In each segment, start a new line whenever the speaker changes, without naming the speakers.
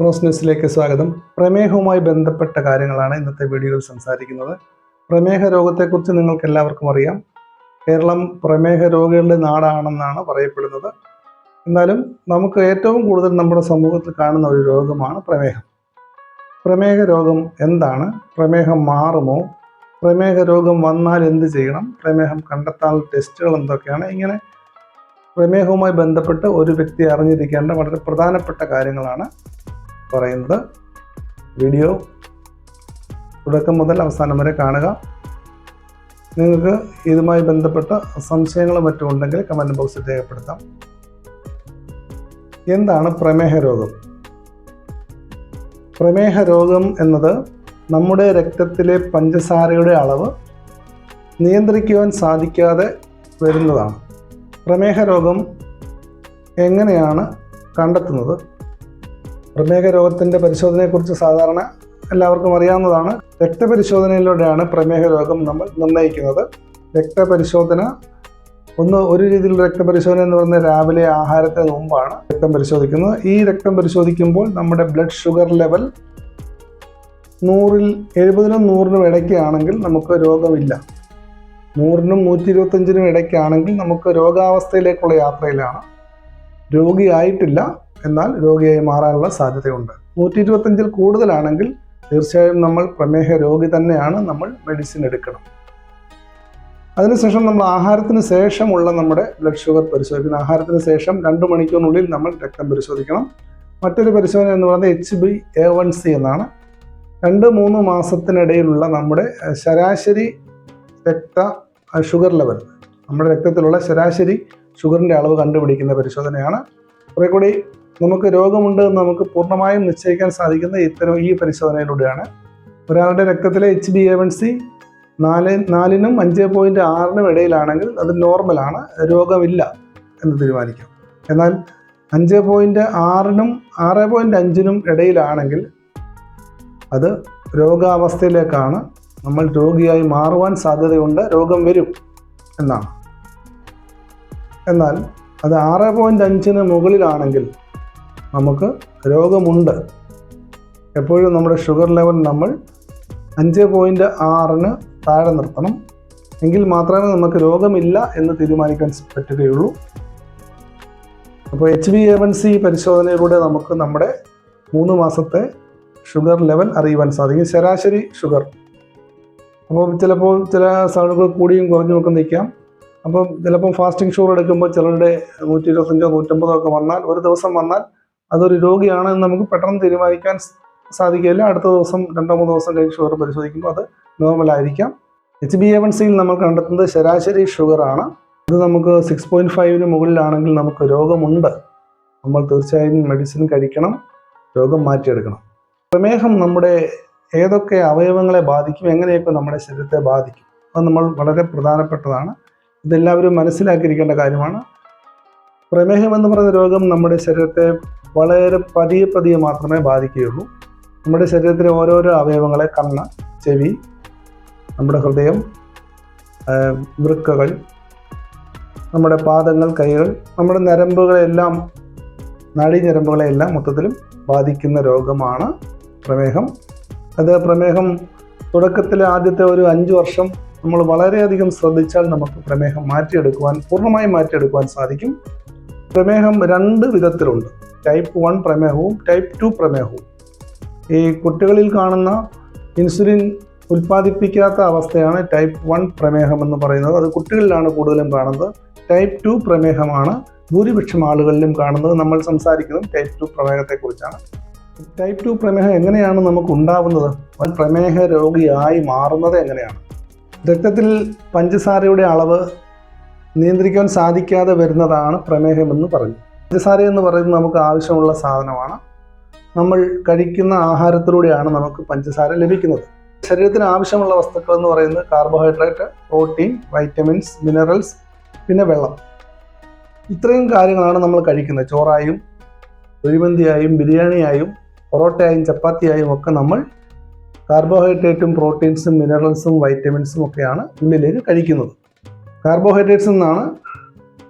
Cross ന്യൂസിലേക്ക് സ്വാഗതം. പ്രമേഹവുമായി ബന്ധപ്പെട്ട കാര്യങ്ങളാണ് ഇന്നത്തെ വീഡിയോയിൽ സംസാരിക്കുന്നത്. പ്രമേഹ രോഗത്തെക്കുറിച്ച് നിങ്ങൾക്ക് എല്ലാവർക്കും അറിയാം. കേരളം പ്രമേഹ രോഗികളുടെ നാടാണെന്നാണ് പറയപ്പെടുന്നത്. എന്നാലും നമുക്ക് ഏറ്റവും കൂടുതൽ നമ്മുടെ സമൂഹത്തിൽ കാണുന്ന ഒരു രോഗമാണ് പ്രമേഹം. പ്രമേഹ രോഗം എന്താണ്? പ്രമേഹം മാറുമോ? പ്രമേഹ രോഗം വന്നാൽ എന്ത് ചെയ്യണം? പ്രമേഹം കണ്ടെത്താനുള്ള ടെസ്റ്റുകൾ എന്തൊക്കെയാണ്? ഇങ്ങനെ പ്രമേഹവുമായി ബന്ധപ്പെട്ട് ഒരു വ്യക്തി അറിഞ്ഞിരിക്കേണ്ട വളരെ പ്രധാനപ്പെട്ട കാര്യങ്ങളാണ് പറയുന്നത്. വീഡിയോ തുടക്കം മുതൽ അവസാനം വരെ കാണുക. നിങ്ങൾക്ക് ഇതുമായി ബന്ധപ്പെട്ട സംശയങ്ങളും മറ്റും ഉണ്ടെങ്കിൽ കമന്റ് ബോക്സിൽ രേഖപ്പെടുത്താം. എന്താണ് പ്രമേഹ രോഗം? പ്രമേഹ രോഗം എന്നത് നമ്മുടെ രക്തത്തിലെ പഞ്ചസാരയുടെ അളവ് നിയന്ത്രിക്കുവാൻ സാധിക്കാതെ വരുന്നതാണ്. പ്രമേഹ രോഗം എങ്ങനെയാണ് കണ്ടെത്തുന്നത്? പ്രമേഹ രോഗത്തിന്റെ പരിശോധനയെക്കുറിച്ച് സാധാരണ എല്ലാവർക്കും അറിയാവുന്നതാണ്. രക്തപരിശോധനയിലൂടെയാണ് പ്രമേഹ രോഗം നമ്മൾ നിർണയിക്കുന്നത്. രക്തപരിശോധന ഒന്ന് ഒരു രീതിയിൽ രക്തപരിശോധന എന്ന് പറയുന്നത് രാവിലെ ആഹാരത്തിന് മുമ്പാണ് രക്തം പരിശോധിക്കുന്നത്. ഈ രക്തം പരിശോധിക്കുമ്പോൾ നമ്മുടെ ബ്ലഡ് ഷുഗർ ലെവൽ നൂറിൽ എഴുപതിനും നൂറിനും ഇടയ്ക്കാണെങ്കിൽ നമുക്ക് രോഗമില്ല. നൂറിനും നൂറ്റി ഇരുപത്തഞ്ചിനും ഇടയ്ക്കാണെങ്കിൽ നമുക്ക് രോഗാവസ്ഥയിലേക്കുള്ള യാത്രയിലാണ്. രോഗിയായിട്ടില്ല. എന്നാൽ രോഗിയായി മാറാനുള്ള സാധ്യതയുണ്ട്. നൂറ്റി ഇരുപത്തഞ്ചിൽ കൂടുതലാണെങ്കിൽ തീർച്ചയായും നമ്മൾ പ്രമേഹ രോഗി തന്നെയാണ് നമ്മൾ മെഡിസിൻ എടുക്കണം. അതിനുശേഷം നമ്മൾ ആഹാരത്തിന് ശേഷമുള്ള നമ്മുടെ ബ്ലഡ് ഷുഗർ പരിശോധിക്കണം. ആഹാരത്തിന് ശേഷം രണ്ട് മണിക്കൂറിനുള്ളിൽ നമ്മൾ രക്തം പരിശോധിക്കണം. മറ്റൊരു പരിശോധന എന്ന് പറയുന്നത് H B A one C എന്നാണ്. രണ്ട് മൂന്ന് മാസത്തിനിടയിലുള്ള നമ്മുടെ ശരാശരി രക്ത ഷുഗർ ലെവൽ നമ്മുടെ രക്തത്തിലുള്ള ശരാശരി ഷുഗറിന്റെ അളവ് കണ്ടുപിടിക്കുന്ന പരിശോധനയാണ്. കുറേ കൂടി നമുക്ക് രോഗമുണ്ട് എന്ന് നമുക്ക് പൂർണമായും നിശ്ചയിക്കാൻ സാധിക്കുന്ന ഇത്തരം ഈ പരിശോധനയിലൂടെയാണ്. ഒരാളുടെ രക്തത്തിലെ H B A one C നാല് നാലിനും അഞ്ച് പോയിന്റ് ആറിനും ഇടയിലാണെങ്കിൽ അത് നോർമലാണ് രോഗമില്ല എന്ന് തീരുമാനിക്കാം. എന്നാൽ അഞ്ച് പോയിന്റ് ആറിനും ആറ് പോയിന്റ് അഞ്ചിനും ഇടയിലാണെങ്കിൽ അത് രോഗാവസ്ഥയിലേക്കാണ് നമ്മൾ രോഗിയായി മാറുവാൻ സാധ്യതയുണ്ട് രോഗം വരും എന്നാണ്. എന്നാൽ അത് ആറ് പോയിന്റ് അഞ്ചിന് മുകളിലാണെങ്കിൽ നമുക്ക് രോഗമുണ്ട്. എപ്പോഴും നമ്മുടെ ഷുഗർ ലെവൽ നമ്മൾ അഞ്ച് പോയിന്റ് ആറിന് താഴെ നിർത്തണം. എങ്കിൽ മാത്രമേ നമുക്ക് രോഗമില്ല എന്ന് തീരുമാനിക്കാൻ പറ്റുകയുള്ളൂ. അപ്പോൾ H B A one C പരിശോധനയിലൂടെ നമുക്ക് നമ്മുടെ മൂന്ന് മാസത്തെ ഷുഗർ ലെവൽ അറിയുവാൻ സാധിക്കും. ശരാശരി ഷുഗർ അപ്പോൾ ചിലപ്പോൾ ചില സാധനങ്ങൾ കൂടിയും കുറഞ്ഞും ഒക്കെ നിൽക്കാം. അപ്പം ചിലപ്പോൾ ഫാസ്റ്റിംഗ് ഷുഗർ എടുക്കുമ്പോൾ ചിലരുടെ നൂറ്റി ഇരുപത്തഞ്ചോ നൂറ്റമ്പതോ ഒക്കെ വന്നാൽ ഒരു ദിവസം വന്നാൽ അതൊരു രോഗിയാണ് എന്ന് നമുക്ക് പെട്ടെന്ന് തീരുമാനിക്കാൻ സാധിക്കില്ല അടുത്ത ദിവസം രണ്ടോ മൂന്നോ ദിവസം കഴിഞ്ഞ് ഷുഗർ പരിശോധിക്കുമ്പോൾ അത് നോർമൽ ആയിരിക്കാം. എച്ച് ബി എ വൺ സിയിൽ നമ്മൾ കണ്ടെത്തുന്നത് ശരാശരി ഷുഗറാണ് ഇത് നമുക്ക് സിക്സ് പോയിന്റ് ഫൈവിന് മുകളിലാണെങ്കിൽ നമുക്ക് രോഗമുണ്ട്. നമ്മൾ തീർച്ചയായും മെഡിസിൻ കഴിക്കണം രോഗം മാറ്റിയെടുക്കണം. പ്രമേഹം നമ്മുടെ ഏതൊക്കെ അവയവങ്ങളെ ബാധിക്കും എങ്ങനെയൊക്കെ നമ്മുടെ ശരീരത്തെ ബാധിക്കും അത് നമ്മൾ വളരെ പ്രധാനപ്പെട്ടതാണ്. ഇതെല്ലാവരും മനസ്സിലാക്കിയിരിക്കേണ്ട കാര്യമാണ്. പ്രമേഹം എന്ന് പറയുന്ന രോഗം നമ്മുടെ ശരീരത്തെ വളരെ പതിയെ പതിയെ മാത്രമേ ബാധിക്കുകയുള്ളൂ. നമ്മുടെ ശരീരത്തിലെ ഓരോരോ അവയവങ്ങളെ കണ്ണ് ചെവി നമ്മുടെ ഹൃദയം വൃക്കകൾ നമ്മുടെ പാദങ്ങൾ കൈകൾ നമ്മുടെ ഞരമ്പുകളെല്ലാം നാഡീഞരമ്പുകളെല്ലാം മൊത്തത്തിലും ബാധിക്കുന്ന രോഗമാണ് പ്രമേഹം. അത് പ്രമേഹം തുടക്കത്തിലെ ആദ്യത്തെ ഒരു അഞ്ച് വർഷം നമ്മൾ വളരെയധികം ശ്രദ്ധിച്ചാൽ നമുക്ക് പ്രമേഹം മാറ്റിയെടുക്കുവാൻ പൂർണമായും മാറ്റിയെടുക്കുവാൻ സാധിക്കും. പ്രമേഹം രണ്ട് വിധത്തിലുണ്ട്. ടൈപ്പ് വൺ പ്രമേഹവും ടൈപ്പ് ടു പ്രമേഹവും. ഈ കുട്ടികളിൽ കാണുന്ന ഇൻസുലിൻ ഉൽപ്പാദിപ്പിക്കാത്ത അവസ്ഥയാണ് ടൈപ്പ് വൺ പ്രമേഹം എന്ന് പറയുന്നത്. അത് കുട്ടികളിലാണ് കൂടുതലും കാണുന്നത്. ടൈപ്പ് ടു പ്രമേഹമാണ് ഭൂരിപക്ഷം ആളുകളിലും കാണുന്നത്. നമ്മൾ സംസാരിക്കുന്നത് ടൈപ്പ് ടു പ്രമേഹത്തെക്കുറിച്ചാണ്. ടൈപ്പ് ടു പ്രമേഹം എങ്ങനെയാണ് നമുക്ക് ഉണ്ടാവുന്നത്? പ്രമേഹ രോഗിയായി മാറുന്നത് എങ്ങനെയാണ്? രക്തത്തിൽ പഞ്ചസാരയുടെ അളവ് നിയന്ത്രിക്കാൻ സാധിക്കാതെ വരുന്നതാണ് പ്രമേഹമെന്ന് പറഞ്ഞു. പഞ്ചസാര എന്ന് പറയുന്നത് നമുക്ക് ആവശ്യമുള്ള സാധനമാണ്. നമ്മൾ കഴിക്കുന്ന ആഹാരത്തിലൂടെയാണ് നമുക്ക് പഞ്ചസാര ലഭിക്കുന്നത്. ശരീരത്തിന് ആവശ്യമുള്ള വസ്തുക്കൾ എന്ന് പറയുന്നത് കാർബോഹൈഡ്രേറ്റ് പ്രോട്ടീൻ വൈറ്റമിൻസ് മിനറൽസ് പിന്നെ വെള്ളം. ഇത്രയും കാര്യങ്ങളാണ് നമ്മൾ കഴിക്കുന്നത്. ചോറായും കുഴിമന്തിയായും ബിരിയാണിയായും പൊറോട്ടയായും ചപ്പാത്തിയായും ഒക്കെ നമ്മൾ കാർബോഹൈഡ്രേറ്റും പ്രോട്ടീൻസും മിനറൽസും വൈറ്റമിൻസും ഒക്കെയാണ് ഉള്ളിലേക്ക് കഴിക്കുന്നത്. കാർബോഹൈഡ്രേറ്റ്സിൽ നിന്നാണ്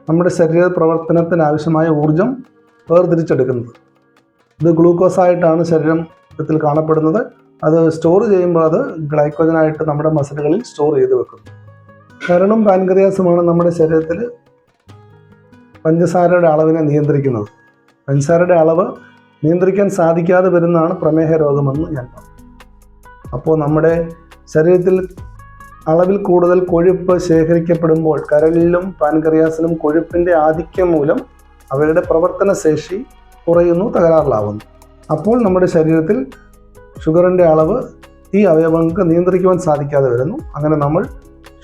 നമ്മുടെ ശരീര പ്രവർത്തനത്തിന് ആവശ്യമായ ഊർജം വേർതിരിച്ചെടുക്കുന്നത്. ഇത് ഗ്ലൂക്കോസ് ആയിട്ടാണ് ശരീരത്തിൽ കാണപ്പെടുന്നത്. അത് സ്റ്റോർ ചെയ്യുമ്പോൾ അത് ഗ്ലൈക്കോജനായിട്ട് നമ്മുടെ മസിലുകളിൽ സ്റ്റോർ ചെയ്ത് വെക്കുന്നു. കരണും പാൻക്രിയാസുമാണ് നമ്മുടെ ശരീരത്തിൽ പഞ്ചസാരയുടെ അളവിനെ നിയന്ത്രിക്കുന്നത്. പഞ്ചസാരയുടെ അളവ് നിയന്ത്രിക്കാൻ സാധിക്കാതെ വരുന്നതാണ് പ്രമേഹ രോഗമെന്ന് ഞാൻ പറഞ്ഞു. അപ്പോൾ നമ്മുടെ ശരീരത്തിൽ അളവിൽ കൂടുതൽ കൊഴുപ്പ് ശേഖരിക്കപ്പെടുമ്പോൾ കരളിലും പാൻക്രിയാസിലും കൊഴുപ്പിന്റെ ആധിക്യം മൂലം അവരുടെ പ്രവർത്തന ശേഷി കുറയുന്നു തകരാറിലാവുന്നു. അപ്പോൾ നമ്മുടെ ശരീരത്തിൽ ഷുഗറിന്റെ അളവ് ഈ അവയവങ്ങൾക്ക് നിയന്ത്രിക്കുവാൻ സാധിക്കാതെ വരുന്നു. അങ്ങനെ നമ്മൾ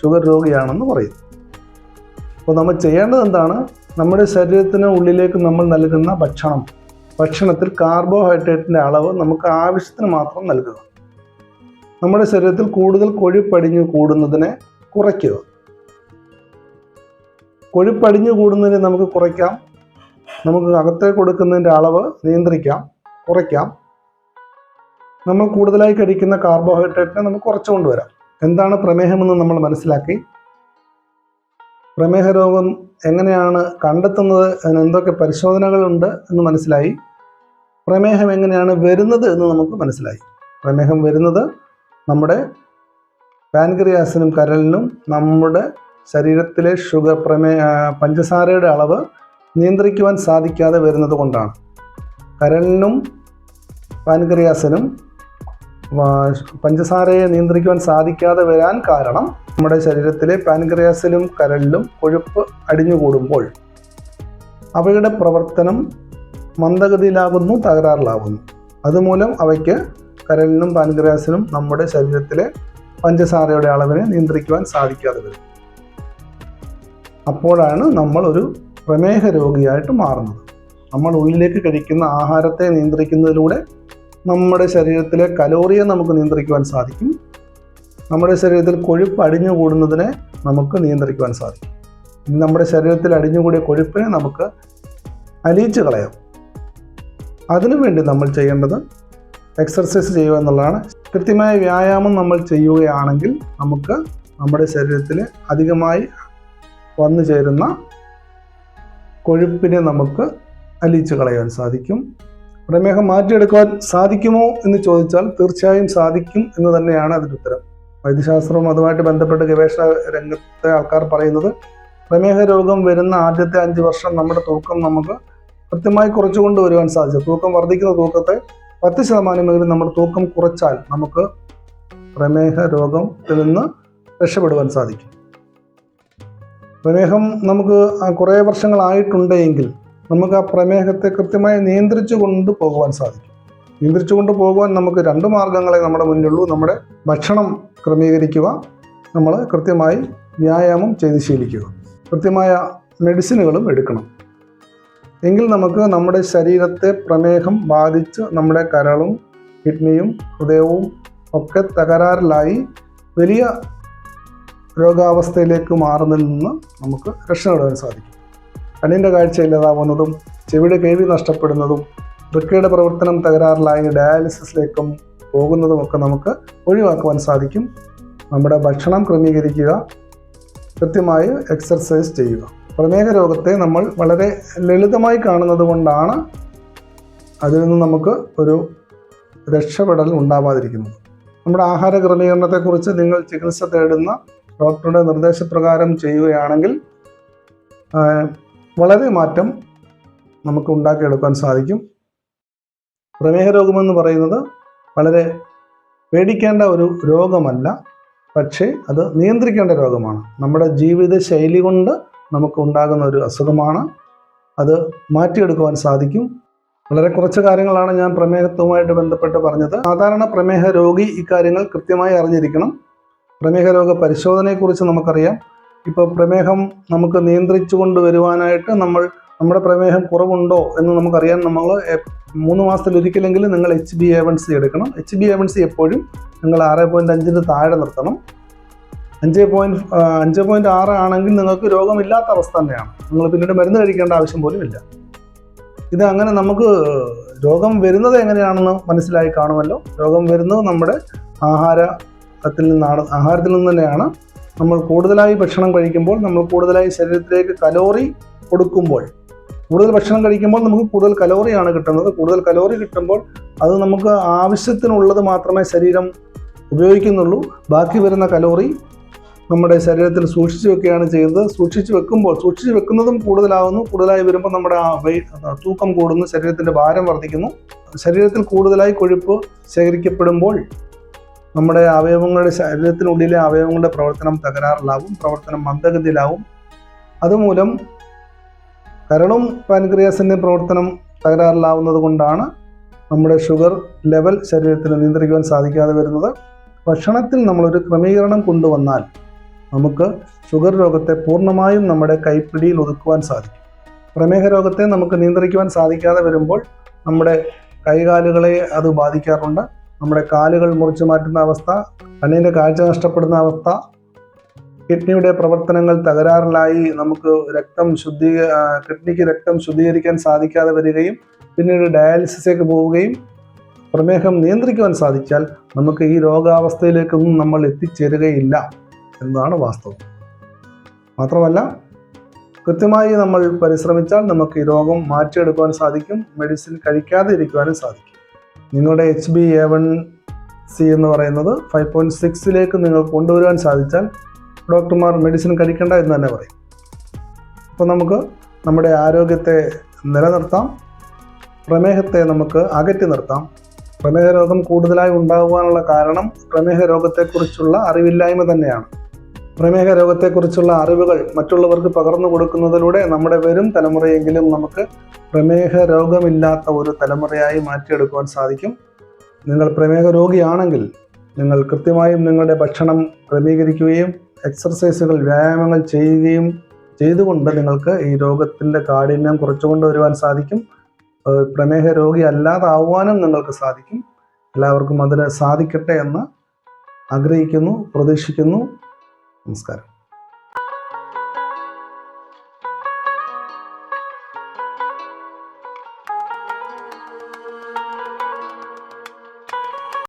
ഷുഗർ രോഗിയാണെന്ന് പറയും. അപ്പോൾ നമ്മൾ ചെയ്യേണ്ടത് എന്താണ്? നമ്മുടെ ശരീരത്തിന് ഉള്ളിലേക്ക് നമ്മൾ നൽകുന്ന ഭക്ഷണം. ഭക്ഷണത്തിൽ കാർബോഹൈഡ്രേറ്റിന്റെ അളവ് നമുക്ക് ആവശ്യത്തിന് മാത്രം നൽകുക. നമ്മുടെ ശരീരത്തിൽ കൂടുതൽ കൊഴുപ്പടിഞ്ഞു കൂടുന്നതിനെ കുറയ്ക്കുക. കൊഴുപ്പടിഞ്ഞു കൂടുന്നതിനെ നമുക്ക് കുറയ്ക്കാം. നമുക്ക് അകത്തേക്ക് കൊടുക്കുന്നതിന്റെ അളവ് നിയന്ത്രിക്കാം കുറയ്ക്കാം. നമ്മൾ കൂടുതലായി കഴിക്കുന്ന കാർബോഹൈഡ്രേറ്റിനെ നമുക്ക് കുറച്ചു കൊണ്ടുവരാം എന്താണ് പ്രമേഹമെന്ന് നമ്മൾ മനസ്സിലാക്കി? പ്രമേഹ രോഗം എങ്ങനെയാണ് കണ്ടെത്തുന്നത് അതിന് എന്തൊക്കെ പരിശോധനകളുണ്ട് എന്ന് മനസ്സിലായി. പ്രമേഹം എങ്ങനെയാണ് വരുന്നത് എന്ന് നമുക്ക് മനസ്സിലായി. പ്രമേഹം വരുന്നത് നമ്മുടെ പാൻക്രിയാസിനും കരലിനും നമ്മുടെ ശരീരത്തിലെ ഷുഗർ പ്രമേ പഞ്ചസാരയുടെ അളവ് നിയന്ത്രിക്കുവാൻ സാധിക്കാതെ വരുന്നത് കൊണ്ടാണ്. കരലിനും പാൻക്രിയാസിനും പഞ്ചസാരയെ നിയന്ത്രിക്കുവാൻ സാധിക്കാതെ വരാൻ കാരണം നമ്മുടെ ശരീരത്തിലെ പാൻക്രിയാസിലും കരലിലും കൊഴുപ്പ് അടിഞ്ഞുകൂടുമ്പോൾ അവയുടെ പ്രവർത്തനം മന്ദഗതിയിലാകുന്നു തകരാറിലാകുന്നു. അതുമൂലം അവയ്ക്ക് കരളിനും പാൻക്രിയാസിനും നമ്മുടെ ശരീരത്തിലെ പഞ്ചസാരയുടെ അളവിനെ നിയന്ത്രിക്കുവാൻ സാധിക്കാതെ വരും അപ്പോഴാണ് നമ്മൾ ഒരു പ്രമേഹ രോഗിയായിട്ട് മാറുന്നത്. നമ്മൾ ഉള്ളിലേക്ക് കഴിക്കുന്ന ആഹാരത്തെ നിയന്ത്രിക്കുന്നതിലൂടെ നമ്മുടെ ശരീരത്തിലെ കലോറിയെ നമുക്ക് നിയന്ത്രിക്കുവാൻ സാധിക്കും. നമ്മുടെ ശരീരത്തിൽ കൊഴുപ്പ് അടിഞ്ഞു കൂടുന്നതിനെ നമുക്ക് നിയന്ത്രിക്കുവാൻ സാധിക്കും. നമ്മുടെ ശരീരത്തിൽ അടിഞ്ഞുകൂടിയ കൊഴുപ്പിനെ നമുക്ക് അലിയിച്ച് കളയാം. അതിനുവേണ്ടി നമ്മൾ ചെയ്യേണ്ടത് എക്സർസൈസ് ചെയ്യുക എന്നുള്ളതാണ്. കൃത്യമായ വ്യായാമം നമ്മൾ ചെയ്യുകയാണെങ്കിൽ നമുക്ക് നമ്മുടെ ശരീരത്തിൽ അധികമായി വന്നു ചേരുന്ന കൊഴുപ്പിനെ നമുക്ക് അലിയിച്ചു കളയാൻ സാധിക്കും. പ്രമേഹം മാറ്റിയെടുക്കുവാൻ സാധിക്കുമോ എന്ന് ചോദിച്ചാൽ തീർച്ചയായും സാധിക്കും എന്ന് തന്നെയാണ് അതിന്റെ ഉത്തരം. വൈദ്യശാസ്ത്രവും അതുമായിട്ട് ബന്ധപ്പെട്ട് ഗവേഷണ രംഗത്തെ ആൾക്കാർ പറയുന്നത് പ്രമേഹ രോഗം വരുന്ന ആദ്യത്തെ അഞ്ച് വർഷം നമ്മുടെ തൂക്കം നമുക്ക് കൃത്യമായി കുറച്ചു കൊണ്ടുവരുവാൻ സാധിച്ചു. തൂക്കം വർദ്ധിക്കുന്ന തൂക്കത്തെ പത്ത് ശതമാനമെങ്കിലും നമ്മൾ തൂക്കം കുറച്ചാൽ നമുക്ക് പ്രമേഹ രോഗത്തിൽ നിന്ന് രക്ഷപ്പെടുവാൻ സാധിക്കും. പ്രമേഹം നമുക്ക് കുറേ വർഷങ്ങളായിട്ടുണ്ടെങ്കിൽ നമുക്ക് ആ പ്രമേഹത്തെ കൃത്യമായി നിയന്ത്രിച്ചു കൊണ്ട് പോകുവാൻ സാധിക്കും. നിയന്ത്രിച്ചു കൊണ്ട് പോകുവാൻ നമുക്ക് രണ്ട് മാർഗങ്ങളെ നമ്മുടെ മുന്നിലുള്ളൂ. നമ്മുടെ ഭക്ഷണം ക്രമീകരിക്കുക നമ്മൾ കൃത്യമായി വ്യായാമം ചെയ്ത് ശീലിക്കുക. കൃത്യമായ മെഡിസിനുകളും എടുക്കണം. എങ്കിൽ നമുക്ക് നമ്മുടെ ശരീരത്തെ പ്രമേഹം ബാധിച്ച് നമ്മുടെ കരളും കിഡ്നിയും ഹൃദയവും ഒക്കെ തകരാറിലായി വലിയ രോഗാവസ്ഥയിലേക്ക് മാറുന്നതിൽ നിന്ന് നമുക്ക് രക്ഷ നേടുവാൻ സാധിക്കും. കണ്ണിന്റെ കാഴ്ച ഇല്ലാതാവുന്നതും ചെവിയുടെ കേൾവി നഷ്ടപ്പെടുന്നതും വൃക്കയുടെ പ്രവർത്തനം തകരാറിലായി ഡയാലിസിസിലേക്കും പോകുന്നതുമൊക്കെ നമുക്ക് ഒഴിവാക്കുവാൻ സാധിക്കും. നമ്മുടെ ഭക്ഷണം ക്രമീകരിക്കുക കൃത്യമായി എക്സർസൈസ് ചെയ്യുക. പ്രമേഹ രോഗത്തെ നമ്മൾ വളരെ ലളിതമായി കാണുന്നത് കൊണ്ടാണ് അതിൽ നിന്ന് നമുക്ക് ഒരു രക്ഷപ്പെടൽ ഉണ്ടാവാതിരിക്കുന്നത്. നമ്മുടെ ആഹാര ക്രമീകരണത്തെക്കുറിച്ച് നിങ്ങൾ ചികിത്സ തേടുന്ന ഡോക്ടറുടെ നിർദ്ദേശപ്രകാരം ചെയ്യുകയാണെങ്കിൽ വളരെ മാറ്റം നമുക്ക് ഉണ്ടാക്കിയെടുക്കാൻ സാധിക്കും. പ്രമേഹ രോഗമെന്ന് പറയുന്നത് വളരെ പേടിക്കേണ്ട ഒരു രോഗമല്ല പക്ഷേ അത് നിയന്ത്രിക്കേണ്ട രോഗമാണ്. നമ്മുടെ ജീവിത ശൈലി കൊണ്ട് നമുക്ക് ഉണ്ടാകുന്ന ഒരു അസുഖമാണ്. അത് മാറ്റിയെടുക്കുവാൻ സാധിക്കും. വളരെ കുറച്ച് കാര്യങ്ങളാണ് ഞാൻ പ്രമേഹത്വവുമായിട്ട് ബന്ധപ്പെട്ട് പറഞ്ഞത്. സാധാരണ പ്രമേഹ രോഗി ഇക്കാര്യങ്ങൾ കൃത്യമായി അറിഞ്ഞിരിക്കണം. പ്രമേഹ രോഗ പരിശോധനയെക്കുറിച്ച് നമുക്കറിയാം. ഇപ്പോൾ പ്രമേഹം നമുക്ക് നിയന്ത്രിച്ചു കൊണ്ടുവരുവാനായിട്ട് നമ്മൾ നമ്മുടെ പ്രമേഹം കുറവുണ്ടോ എന്ന് നമുക്കറിയാൻ നമ്മൾ മൂന്ന് മാസത്തിൽ ഒരിക്കലെങ്കിലും നിങ്ങൾ H B A one C എടുക്കണം. H B A one C എപ്പോഴും നിങ്ങൾ ആറ് പോയിന്റ് അഞ്ചിന് താഴെ നിർത്തണം. അഞ്ച് പോയിന്റ് അഞ്ച് പോയിന്റ് ആറ് ആണെങ്കിൽ നിങ്ങൾക്ക് രോഗമില്ലാത്ത അവസ്ഥ തന്നെയാണ്. നിങ്ങൾ പിന്നീട് മരുന്ന് കഴിക്കേണ്ട ആവശ്യം പോലും ഇല്ല. ഇത് അങ്ങനെ നമുക്ക് രോഗം വരുന്നത് എങ്ങനെയാണെന്ന് മനസ്സിലായി കാണുമല്ലോ. രോഗം വരുന്നത് നമ്മുടെ ആഹാരത്തിൽ നിന്നാണ് ആഹാരത്തിൽ നിന്ന് തന്നെയാണ്. നമ്മൾ കൂടുതലായി ഭക്ഷണം കഴിക്കുമ്പോൾ നമ്മൾ കൂടുതലായി ശരീരത്തിലേക്ക് കലോറി കൊടുക്കുമ്പോൾ കൂടുതൽ ഭക്ഷണം കഴിക്കുമ്പോൾ നമുക്ക് കൂടുതൽ കലോറിയാണ് കിട്ടുന്നത്. കൂടുതൽ കലോറി കിട്ടുമ്പോൾ അത് നമുക്ക് ആവശ്യത്തിനുള്ളത് മാത്രമേ ശരീരം ഉപയോഗിക്കുന്നുള്ളൂ. ബാക്കി വരുന്ന കലോറി നമ്മുടെ ശരീരത്തിൽ സൂക്ഷിച്ചു വെക്കുകയാണ് ചെയ്യുന്നത്. സൂക്ഷിച്ചു വെക്കുമ്പോൾ സൂക്ഷിച്ചു വെക്കുന്നതും കൂടുതലാകുന്നു കൂടുതലായി വരുമ്പോൾ നമ്മുടെ ആ തൂക്കം കൂടുന്നു ശരീരത്തിന്റെ ഭാരം വർദ്ധിക്കുന്നു. ശരീരത്തിൽ കൂടുതലായി കൊഴുപ്പ് ശേഖരിക്കപ്പെടുമ്പോൾ നമ്മുടെ അവയവങ്ങളുടെ ശരീരത്തിനുള്ളിലെ അവയവങ്ങളുടെ പ്രവർത്തനം തകരാറിലാവും പ്രവർത്തനം മന്ദഗതിയിലാവും. അതുമൂലം കരളും പാൻക്രിയാസിന്റെ പ്രവർത്തനം തകരാറിലാവുന്നത് കൊണ്ടാണ് നമ്മുടെ ഷുഗർ ലെവൽ ശരീരത്തിന് നിയന്ത്രിക്കുവാൻ സാധിക്കാതെ വരുന്നത്. ഭക്ഷണത്തിൽ നമ്മളൊരു ക്രമീകരണം കൊണ്ടുവന്നാൽ നമുക്ക് ഷുഗർ രോഗത്തെ പൂർണമായും നമ്മുടെ കൈപ്പിടിയിൽ ഒതുക്കുവാൻ സാധിക്കും. പ്രമേഹ രോഗത്തെ നമുക്ക് നിയന്ത്രിക്കുവാൻ സാധിക്കാതെ വരുമ്പോൾ നമ്മുടെ കൈകാലുകളെ അത് ബാധിക്കാറുണ്ട്. നമ്മുടെ കാലുകൾ മുറിച്ചു മാറ്റുന്ന അവസ്ഥ കണ്ണിന്റെ കാഴ്ച നഷ്ടപ്പെടുന്ന അവസ്ഥ കിഡ്നിയുടെ പ്രവർത്തനങ്ങൾ തകരാറിലായി നമുക്ക് രക്തം ശുദ്ധീ കിഡ്നിക്ക് രക്തം ശുദ്ധീകരിക്കാൻ സാധിക്കാതെ വരികയും പിന്നീട് ഡയാലിസിസിലേക്ക് പോവുകയും പ്രമേഹം നിയന്ത്രിക്കുവാൻ സാധിച്ചാൽ നമുക്ക് ഈ രോഗാവസ്ഥയിലേക്കൊന്നും നമ്മൾ എത്തിച്ചേരുകയില്ല. എന്നതാണ് വാസ്തവം. മാത്രമല്ല കൃത്യമായി നമ്മൾ പരിശ്രമിച്ചാൽ നമുക്ക് ഈ രോഗം മാറ്റിയെടുക്കുവാൻ സാധിക്കും മെഡിസിൻ കഴിക്കാതെ ഇരിക്കുവാനും സാധിക്കും. നിങ്ങളുടെ H B A one C എന്ന് പറയുന്നത് ഫൈവ് പോയിന്റ് സിക്സിലേക്ക് നിങ്ങൾ കൊണ്ടുവരുവാൻ സാധിച്ചാൽ ഡോക്ടർമാർ മെഡിസിൻ കഴിക്കേണ്ട എന്ന് തന്നെ പറയും. അപ്പോൾ നമുക്ക് നമ്മുടെ ആരോഗ്യത്തെ നിലനിർത്താം പ്രമേഹത്തെ നമുക്ക് അകറ്റി നിർത്താം. പ്രമേഹ രോഗം കൂടുതലായി ഉണ്ടാകുവാനുള്ള കാരണം പ്രമേഹ രോഗത്തെക്കുറിച്ചുള്ള അറിവില്ലായ്മ തന്നെയാണ്. പ്രമേഹ രോഗത്തെക്കുറിച്ചുള്ള അറിവുകൾ മറ്റുള്ളവർക്ക് പകർന്നു കൊടുക്കുന്നതിലൂടെ നമ്മുടെ വരും തലമുറയെങ്കിലും നമുക്ക് പ്രമേഹ രോഗമില്ലാത്ത ഒരു തലമുറയായി മാറ്റിയെടുക്കുവാൻ സാധിക്കും. നിങ്ങൾ പ്രമേഹ രോഗിയാണെങ്കിൽ നിങ്ങൾ കൃത്യമായും നിങ്ങളുടെ ഭക്ഷണം ക്രമീകരിക്കുകയും എക്സർസൈസുകൾ വ്യായാമങ്ങൾ ചെയ്യുകയും ചെയ്തുകൊണ്ട് നിങ്ങൾക്ക് ഈ രോഗത്തിന്റെ കാഠിന്യം കുറച്ചുകൊണ്ട് വരുവാൻ സാധിക്കും. പ്രമേഹ രോഗി അല്ലാതാവാനും നിങ്ങൾക്ക് സാധിക്കും. എല്ലാവർക്കും അതിന് സാധിക്കട്ടെ എന്ന് ആഗ്രഹിക്കുന്നു പ്രതീക്ഷിക്കുന്നു. നമസ്കാരം.